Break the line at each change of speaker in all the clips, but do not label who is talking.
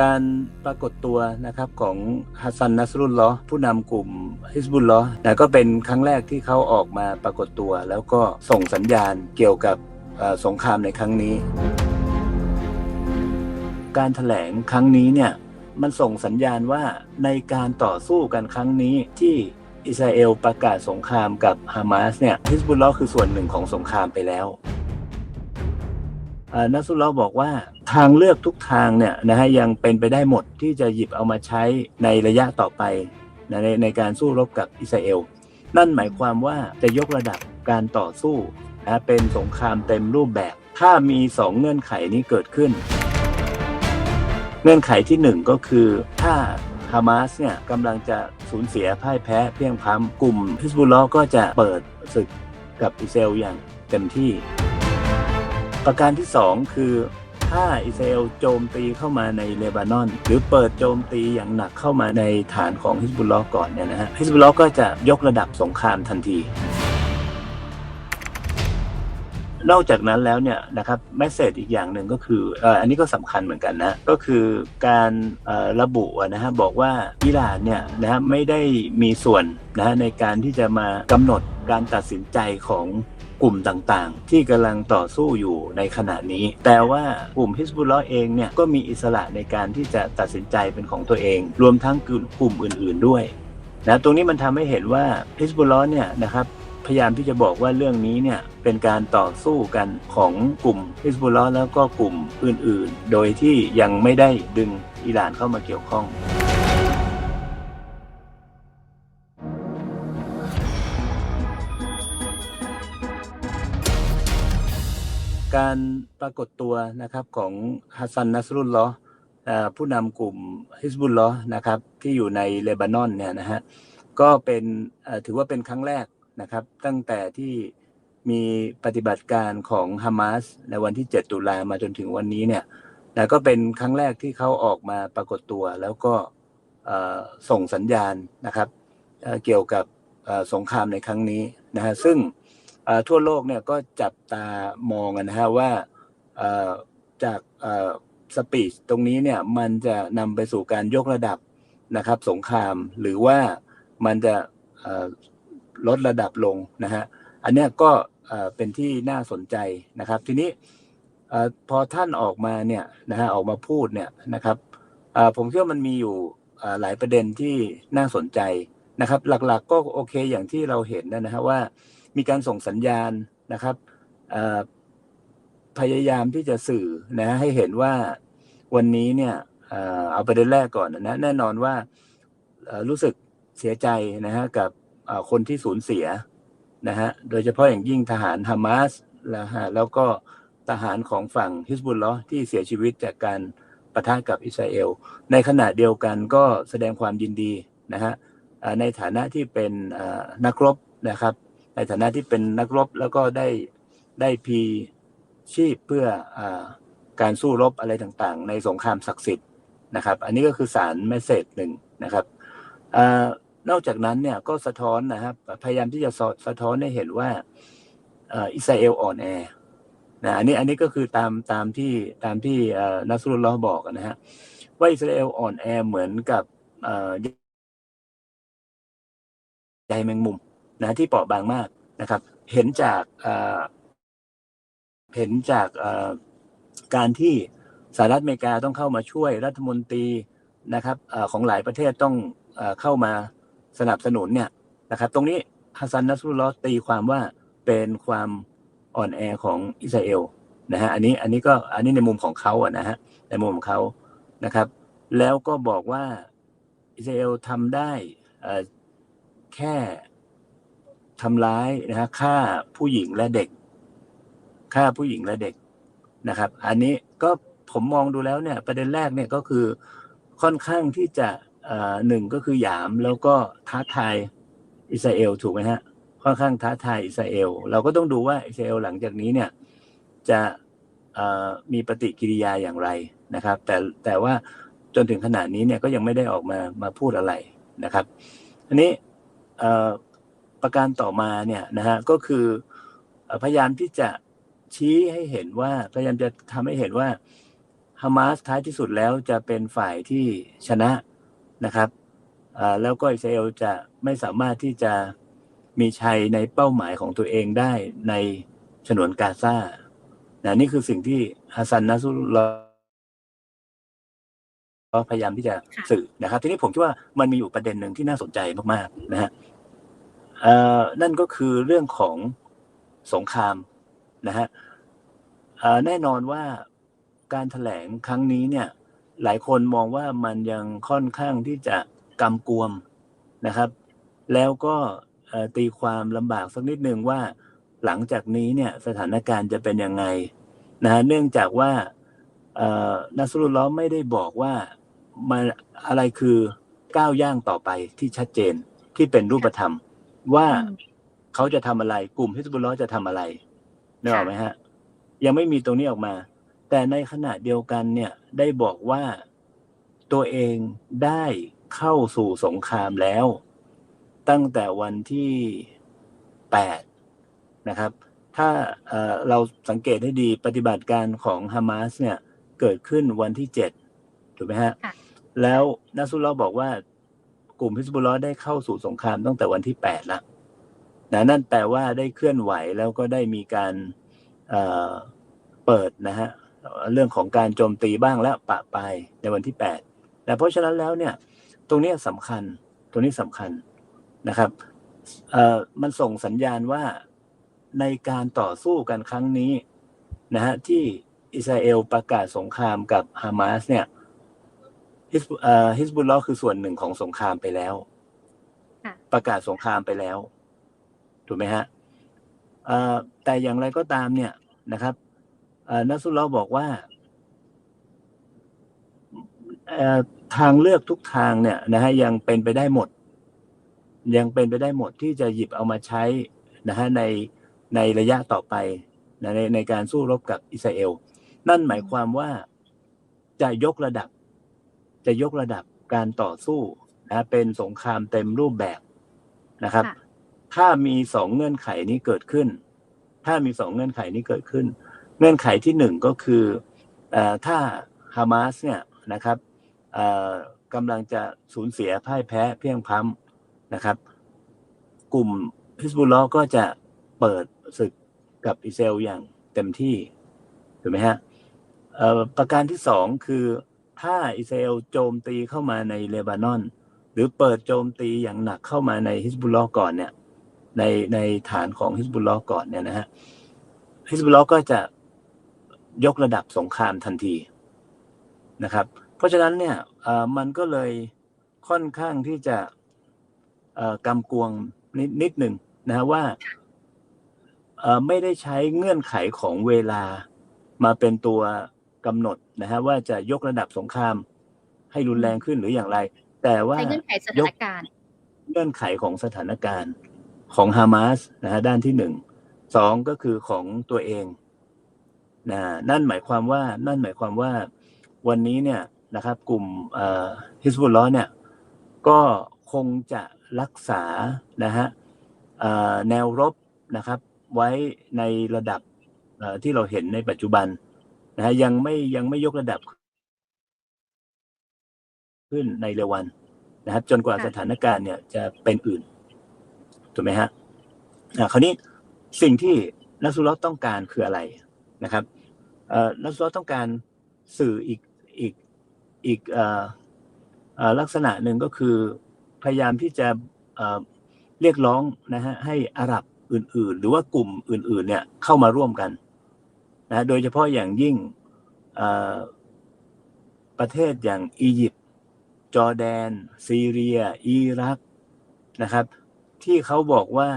การปรากฏตัวนะครับของฮัสซันนัสรุลลอผู้นำกลุ่มฮิสบุลลอนะก็เป็นครั้งแรกที่เขาออกมาปรากฏตัว แล้วก็ส่งสัญญาณเกี่ยวกับสงครามในครั้งนี้ การถแถลงครั้งนี้เนี่ยมันส่งสัญญาณว่าในการต่อสู้กันครั้งนี้ที่อิสราเอลประกาศสงครามกับฮามาสเนี่ยฮิสบุลลอคือส่วนหนึ่งของสงครามไปแล้ว อ่านัสรุลลอฮ์บอกว่าทางเลือกทุกทางเนี่ยนะฮะยังเป็นไปได้หมดที่จะหยิบเอามาใช้ในระยะต่อไปนะในในการสู้รบกับอิสราเอล นั่นหมายความว่าจะยกระดับการต่อสู้นะเป็นสงครามเต็มรูปแบบ ถ้ามีสองเงื่อนไขนี้เกิดขึ้น เงื่อนไขที่หนึ่งก็คือถ้าฮามาสเนี่ยกำลังจะสูญเสียพ่ายแพ้เพียงพล้ำกลุ่มฮิสบุลลอฮ์ก็จะเปิดศึกกับอิสราเอลอย่างเต็มที่ ประการที่สองคือถ้าอิสราเอลโจมตีเข้ามาในเลบานอน หรือเปิดโจมตีอย่างหนักเข้ามาในฐานของฮิสบุลลอฮ์ก่อนเนี่ยนะฮะฮิสบุลลอฮ์ก็จะยกระดับสงครามทันทีนอกจากนั้นแล้วเนี่ยนะครับแมสเซจอีกอย่างหนึ่งก็คืออ,อันนี้ก็สำคัญเหมือนกันนะก็คือการระบุนะฮะบอกว่าอิหร่านเนี่ยนะฮะไม่ได้มีส่วนนะฮะในการที่จะมากำหนดการตัดสินใจของ กลุ่มต่างๆ ที่กำลังต่อสู้อยู่ในขณะนี้ แต่ว่ากลุ่มฮิสบุลลอเองเนี่ยก็มีอิสระในการที่จะตัดสินใจเป็นของตัวเอง รวมทั้งกลุ่มอื่น ๆด้วยนะตรงนี้มันทำให้เห็นว่าฮิสบุลลอเนี่ยนะครับพยายามที่จะบอกว่าเรื่องนี้เนี่ยเป็นการต่อสู้กันของกลุ่มฮิสบุลลอแล้วก็กลุ่มอื่น ๆ โดยที่ยังไม่ได้ดึงอิหร่านเข้ามาเกี่ยวข้อง การปรากฏตัวนะครับของฮัสซันนัสรุลลอฮ์เอ่อผู้นำกลุ่มฮิสบุลลอนะครับที่อยู่ในเลบานอนเนี่ยนะฮะก็เป็นถือว่าเป็นครั้งแรกนะครับตั้งแต่ที่มีปฏิบัติการของฮามาสในวันที่ 7 ตุลามาจนถึงวันนี้เนี่ยนะก็เป็นครั้งแรกที่เขาออกมาปรากฏตัวแล้วก็ส่งสัญญาณนะครับเกี่ยวกับสงครามในครั้งนี้นะฮะซึ่ง ทั่วโลกเนี่ยก็จับตามองกันนะฮะว่าจากสปีชตรงนี้เนี่ยมันจะนำไปสู่การยกระดับนะครับ สงครามหรือว่ามันจะลดระดับลงนะฮะอันเนี้ยก็เป็นที่น่าสนใจนะครับ ทีนี้พอท่านออกมาเนี่ยนะฮะออกมาพูดเนี่ยนะครับผมคิดว่ามันมีอยู่หลายประเด็นที่น่าสนใจนะครับ หลักๆก็โอเคอย่างที่เราเห็นนะฮะว่า มีการส่งสัญญาณนะครับพยายามที่จะสื่อนะให้เห็นว่าวันนี้เนี่ยเอาประเด็นแรกก่อนนะแน่นอนว่ารู้สึกเสียใจนะฮะกับคนที่สูญเสียนะฮะโดยเฉพาะอย่างยิ่งทหารฮามาสแล้วฮะแล้วก็ทหารของฝั่งฮิสบุลลอฮ์ที่เสียชีวิตจากการปะทะกับอิสราเอล ในขณะเดียวกันก็แสดงความยินดีนะฮะในฐานะที่เป็นนักรบนะครับ ในฐานะที่เป็นนักรบแล้วก็ได้ได้พีชีพเพื่ออการสู้รบอะไรต่างๆ ในสงครามศักดิ์สิทธิ์นะครับ อันนี้ก็คือสารเมสเซจหนึ่งนะครับอนอกจากนั้นเนี่ยก็สะท้อนนะครับพยายามที่จะสะท้อนให้เห็นว่าอิสราเอลอ่อนแอนะอันนี้อันนี้ก็คือตามตามที่ตามที่นัสรุลลอบอกนะฮะว่าอิสราเอลอ่อนแอเหมือนกับเอ่อใยแมงมุม นะที่เปราะบางมากนะครับ เห็นจากเห็นจากการที่สหรัฐอเมริกาต้องเข้ามาช่วยรัฐมนตรีนะครับอของหลายประเทศต้องเอ่อเข้ามาสนับสนุนเนี่ยนะครับ ตรงนี้ฮัสซันนัสรุลลอตีความว่าเป็นความอ่อนแอของอิสราเอลนะฮะอันนี้อันนี้ก็อันนี้ในมุมของเขาอะนะฮะในมุมของเขานะครับ แล้วก็บอกว่าอิสราเอลทำได้แค่ ทำร้ายนะฮะฆ่าผู้หญิงและเด็กฆ่าผู้หญิงและเด็กนะครับ อันนี้ก็ผมมองดูแล้วเนี่ย ประเด็นแรกเนี่ยก็คือค่อนข้างที่จะอ่อหนึ่งก็คือหยามแล้วก็ท้าทายอิสราเอลถูกไหมฮะค่อนข้างท้าทายอิสราเอลเราก็ต้องดูว่าอิสราเอลหลังจากนี้เนี่ยจะอ่อมีปฏิกิริยาอย่างไรนะครับ แต่แต่ว่าจนถึงขนาดนี้เนี่ยก็ยังไม่ได้ออกมามาพูดอะไรนะครับอันนี้อ่อ ประการต่อมาเนี่ยนะฮะก็คือพยายามที่จะชี้ให้เห็นว่าพยายามจะทำให้เห็นว่าฮามาสท้ายที่สุดแล้วจะเป็นฝ่ายที่ชนะนะครับแล้วก็อิสราเอลจะไม่สามารถที่จะมีชัยในเป้าหมายของตัวเองได้ในฉนวนกาซานะนี่คือสิ่งที่ฮัสซันนัสรุลพยายามที่จะสื่อนะครับ ทีนี้ผมคิดว่ามันมีอยู่ประเด็นหนึ่งที่น่าสนใจมากๆนะฮะ นั่นก็คือเรื่องของสงครามนะฮะแน่นอนว่าการแถลงครั้งนี้เนี่ยหลายคนมองว่ามันยังค่อนข้างที่จะกำกวมนะครับ แล้วก็ตีความลำบากสักนิดนึงว่าหลังจากนี้เนี่ยสถานการณ์จะเป็นยังไงนะฮะเนื่องจากว่านัสรุลล้อไม่ได้บอกว่ามันอะไรคือก้าวย่างต่อไปที่ชัดเจนที่เป็นรูปธรรม ว่า
อืม
เขาจะทำอะไร กลุ่มฮิสบุลลอฮ์จะทำอะไรนึกออก
ค่ะ
ไหมฮะ ยังไม่มีตรงนี้ออกมา แต่ในขณะเดียวกันเนี่ย ได้บอกว่าตัวเองได้เข้าสู่สงครามแล้ว ตั้งแต่วันที่แปดนะครับ ถ้าเอ่อเราสังเกตให้ดีปฏิบัติการของฮามาสเนี่ย เกิดขึ้นวันที่เจ็ดถูกไหมฮะ
ค่ะ
แล้วนัสรุลลอฮ์บอกว่า กลุ่มฮิสบุลลอได้เข้าสู่สงครามตั้งแต่วันที่แปดละนะนั่นแปลว่าได้เคลื่อนไหวแล้วก็ได้มีการเเปิดนะฮะเรื่องของการโจมตีบ้างแล้วปะปายในวันที่แปดแต่เพราะฉะนั้นแล้วเนี่ยตรงนี้สำคัญตรงนี้สำคัญนะครับเอ่อมันส่งสัญญาณว่าในการต่อสู้กันครั้งนี้นะฮะที่อิสราเอลประกาศสงครามกับฮามาสเนี่ย ฮิสเอ่อฮิสบุลลอฮ์คือส่วนหนึ่งของสงครามไปแล้ว
ค่ะ
ประกาศสงครามไปแล้ว ถูกไหมฮะเอ่อแต่อย่างไรก็ตามเนี่ยนะครับเอ่อนัสรุลลอฮ์บอกว่าเอ่อทางเลือกทุกทางเนี่ยนะฮะยังเป็นไปได้หมด ยังเป็นไปได้หมดที่จะหยิบเอามาใช้นะฮะในในระยะต่อไปนะในในการสู้รบกับอิสราเอล นั่นหมายความว่าจะยกระดับ จะยกระดับการต่อสู้นะเป็นสงครามเต็มรูปแบบนะครับ
ค่ะ
ถ้ามีสองเงื่อนไขนี้เกิดขึ้น ถ้ามีสองเงื่อนไขนี้เกิดขึ้น เงื่อนไขที่หนึ่งก็คือเออถ้าฮามาสเนี่ยนะครับเอ่อกำลังจะสูญเสียพ่ายแพ้เพียงพล้ำนะครับ กลุ่มฮิสบุลลอฮ์ก็จะเปิดศึกกับอิสราเอลอย่างเต็มที่ถูกไหมฮะเอ่อประการที่สองคือ ถ้าอิสราเอลโจมตีเข้ามาในเลบานอน หรือเปิดโจมตีอย่างหนักเข้ามาในฮิสบุลลอก่อนเนี่ย ในในฐานของฮิสบุลลอก่อนเนี่ยนะฮะฮิสบุลลอก็จะยกระดับสงครามทันทีนะครับ เพราะฉะนั้นเนี่ยมันก็เลยค่อนข้างที่จะกำกวงนิดนิดหนึ่งนะฮะว่าไม่ได้ใช้เงื่อนไขของเวลามาเป็นตัว กำหนดนะฮะว่าจะยกระดับสงครามให้รุนแรงขึ้นหรืออย่างไร แต่ว่า
ใช้เงื่อนไขสถานการณ์
เงื่อนไขของสถานการณ์ของฮามาสนะฮะด้านที่หนึ่งสองก็คือของตัวเองนะนั่นหมายความว่านั่นหมายความว่าวันนี้เนี่ยนะครับ กลุ่มฮิสบุลลอเนี่ยก็คงจะรักษานะฮะเอ่อแนวรบนะครับ ไว้ในระดับเอ่อที่เราเห็นในปัจจุบัน นะฮะยังไม่ยังไม่ยกระดับ ขึ้นในเร็ววันนะครับจนกว่า
ค่ะ
สถานการณ์เนี่ยจะเป็นอื่นถูกไหมฮะอ่าคราวนี้สิ่งที่นักสุลอต้องการคืออะไรนะครับเอ่อนักสุลอต้องการสื่ออีกอีกอีกเอ่อเอ่อลักษณะหนึ่งก็คือพยายามที่จะเอ่อเรียกร้องนะฮะให้อาหรับอื่น ๆ หรือว่ากลุ่มอื่น ๆ เนี่ยเข้ามาร่วมกัน นะโดยเฉพาะอย่างยิ่งประเทศอย่างอียิปต์จอร์แดน ซีเรีย อิรักนะครับ ที่เขาบอกว่า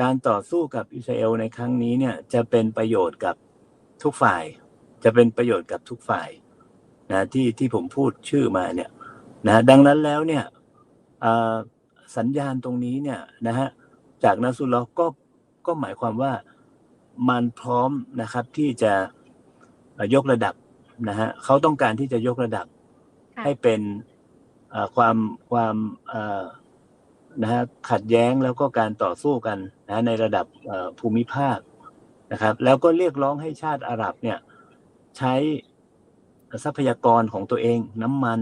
การต่อสู้กับอิสราเอลในครั้งนี้เนี่ยจะเป็นประโยชน์กับทุกฝ่าย จะเป็นประโยชน์กับทุกฝ่ายนะที่ที่ผมพูดชื่อมาเนี่ยนะดังนั้นแล้วเนี่ยสัญญาณตรงนี้เนี่ยนะฮะจากนัสุลลอฮ์ก็ก็หมายความว่า มันพร้อมนะครับที่จะเอ่อยกระดับนะฮะเขาต้องการที่จะยกระดับ
ค่ะ
ให้เป็นเอ่อความความเอ่อนะฮะขัดแย้งแล้วก็การต่อสู้กันนะในระดับเอ่อภูมิภาคนะครับ แล้วก็เรียกร้องให้ชาติอาหรับเนี่ยใช้ทรัพยากรของตัวเองน้ำมัน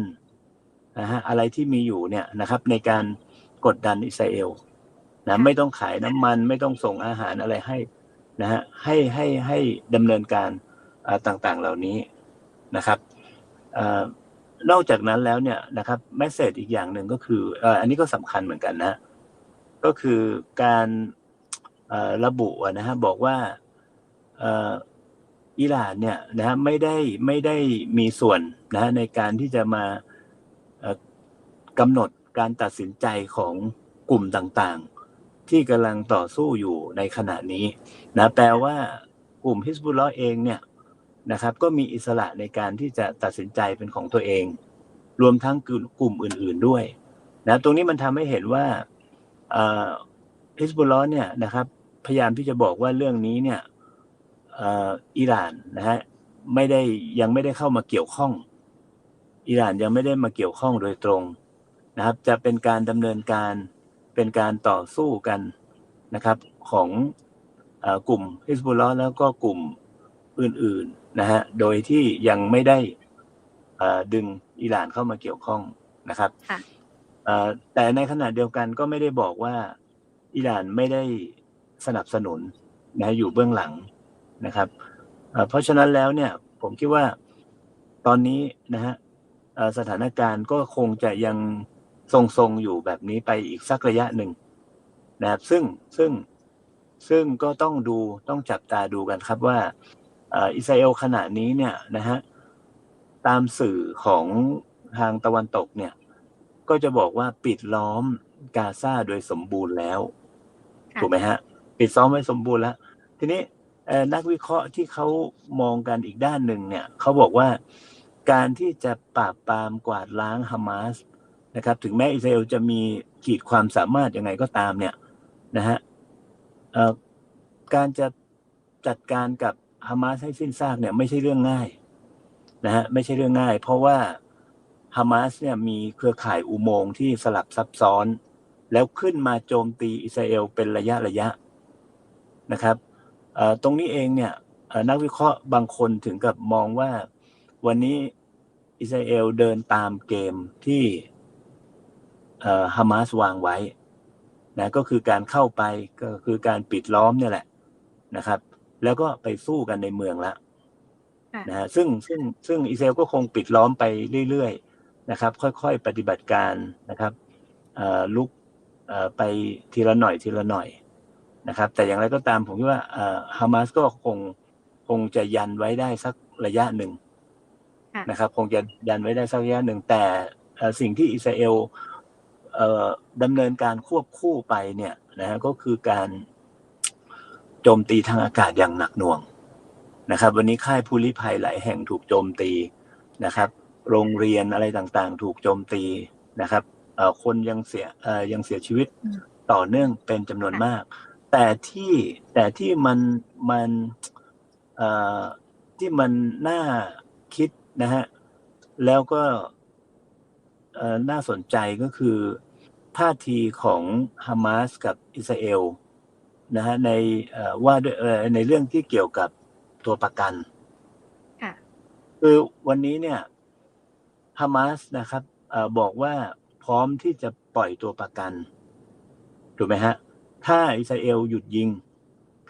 นะฮะอะไรที่มีอยู่เนี่ยนะครับในการกดดันอิสราเอลนะไม่ต้องขายน้ำมัน ไม่ต้องส่งอาหารอะไรให้ นะฮะให้ให้ให้ดำเนินการต่างๆเหล่านี้นะครับอนอกจากนั้นแล้วเนี่ยนะครับแมสเซจอีกอย่างหนึ่งก็คืออ,อันนี้ก็สำคัญเหมือนกันนะก็คือการระบุนะฮะบอกว่าอิหร่านเนี่ยนะฮะไม่ได้ไม่ได้มีส่วนนะฮะในการที่จะมากำหนดการตัดสินใจของกลุ่มต่างๆ ที่กำลังต่อสู้อยู่ในขณะนี้นะแปลว่ากลุ่มฮิสบุลลอฮ์เองเนี่ยนะครับ ก็มีอิสระในการที่จะตัดสินใจเป็นของตัวเอง รวมทั้งกลุ่มอื่น ๆด้วยนะตรงนี้มันทำให้เห็นว่าฮิสบุลลอเนี่ยนะครับ พยายามที่จะบอกว่าเรื่องนี้เนี่ยอิหร่านนะฮะไม่ได้ยังไม่ได้เข้ามาเกี่ยวข้อง อิหร่านยังไม่ได้มาเกี่ยวข้องโดยตรงนะครับ จะเป็นการดำเนินการ เป็นการต่อสู้กันนะครับของเอ่อกลุ่มฮิสบุลลอแล้วก็กลุ่มอื่นๆนะฮะโดยที่ยังไม่ได้เอ่อดึงอิหร่านเข้ามาเกี่ยวข้องนะครับ
ค่ะ
เอ่อแต่ในขณะเดียวกันก็ไม่ได้บอกว่าอิหร่านไม่ได้สนับสนุนนะฮะอยู่เบื้องหลังนะครับเอ่อเพราะฉะนั้นแล้วเนี่ยผมคิดว่าตอนนี้นะฮะเอ่อสถานการณ์ก็คงจะยัง ทรงๆอยู่แบบนี้ไปอีกสักระยะหนึ่งนะครับซึ่งซึ่งซึ่งก็ต้องดูต้องจับตาดูกันครับว่าเอ่ออิสราเอลขณะนี้เนี่ยนะฮะตามสื่อของทางตะวันตกเนี่ย ก็จะบอกว่าปิดล้อมกาซาโดยสมบูรณ์แล้ว
ค่ะ
ถูกไหมฮะ ปิดซ้อมไว้สมบูรณ์แล้ว ทีนี้เอ่อนักวิเคราะห์ที่เขามองกันอีกด้านหนึ่งเนี่ยเขาบอกว่าการที่จะปราบปรามกวาดล้างฮามาส นะครับ ถึงแม้อิสราเอลจะมีขีดความสามารถยังไงก็ตามเนี่ยนะฮะการจะจัดการกับฮามาสให้สิ้นซากเนี่ยไม่ใช่เรื่องง่ายนะฮะไม่ใช่เรื่องง่าย เพราะว่าฮามาสเนี่ยมีเครือข่ายอุโมงค์ที่สลับซับซ้อน แล้วขึ้นมาโจมตีอิสราเอลเป็นระยะระยะนะครับตรงนี้เองเนี่ยนักวิเคราะห์บางคนถึงกับมองว่าวันนี้อิสราเอลเดินตามเกมที่ ฮามาสวางไว้นะก็คือการเข้าไปก็คือการปิดล้อมเนี่ยแหละนะครับ แล้วก็ไปสู้กันในเมืองละ
ค่ะ
นะฮะซึ่งซึ่งซึ่งอิสราเอลก็คงปิดล้อมไปเรื่อยๆนะครับ ค่อยๆปฏิบัติการนะครับเอ่อลุกเอ่อไปทีละหน่อยทีละหน่อยนะครับ แต่อย่างไรก็ตามผมคิดว่าเอ่อฮามาสก็คงคงจะยันไว้ได้สักระยะหนึ่ง
ค่ะ
นะครับ คงจะยันไว้ได้สักระยะหนึ่งแต่เอ่อสิ่งที่อิสราเอลเอ่อ ดำเนินการควบคู่ไปเนี่ยนะฮะก็คือการโจมตีทางอากาศอย่างหนักหน่วงนะครับ วันนี้ค่ายผู้ลี้ภัยหลายแห่งถูกโจมตีนะครับ โรงเรียนอะไรต่างๆ ถูกโจมตีนะครับคนยังเสียยังเสียชีวิตต่อเนื่องเป็นจำนวนมาก แต่ที่แต่ที่มันมันที่มันน่าคิดนะฮะแล้วก็ น่าสนใจก็คือท่าทีของฮามาสกับอิสราเอลนะฮะในเอ่อว่าด้วยเอ่อในเรื่องที่เกี่ยวกับตัวประกัน
ค่ะ
คือวันนี้เนี่ยฮามาสนะครับเออบอกว่าพร้อมที่จะปล่อยตัวประกันถูกไหมฮะถ้าอิสราเอลหยุดยิง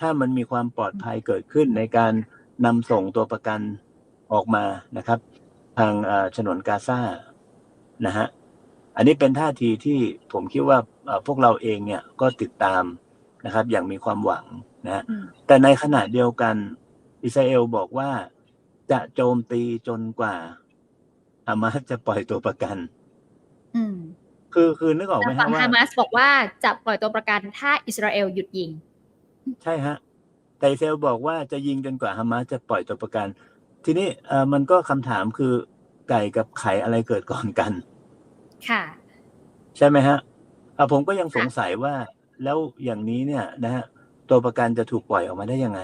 ถ้ามันมีความปลอดภัยเกิดขึ้นในการนำส่งตัวประกันออกมานะครับ ทางเอ่อฉนวนกาซา นะฮะอันนี้เป็นท่าทีที่ผมคิดว่าเอ่อพวกเราเองเนี่ยก็ติดตามนะครับ อย่างมีความหวังนะฮะ
อืม
แต่ในขณะเดียวกัน อิสราเอลบอกว่าจะโจมตีจนกว่าฮามาสจะปล่อยตัวประกัน
อืม
คือคือนึกออกไหม
แต่
ฮะ
ฝั่ง
ว่า
ฮามาสบอกว่าจะปล่อยตัวประกันถ้าอิสราเอลหยุดยิง
ใช่ฮะ แต่อิสราเอลบอกว่าจะยิงจนกว่าฮามาสจะปล่อยตัวประกัน ทีนี้เออมันก็คำถามคือ ไก่กับไข่อะไรเกิดก่อนกัน
ค่ะ
ใช่ไหมฮะอะผมก็ยังสงสัยว่าแล้วอย่างนี้เนี่ย นะฮะตัวประกันจะถูกปล่อยออกมาได้ยังไง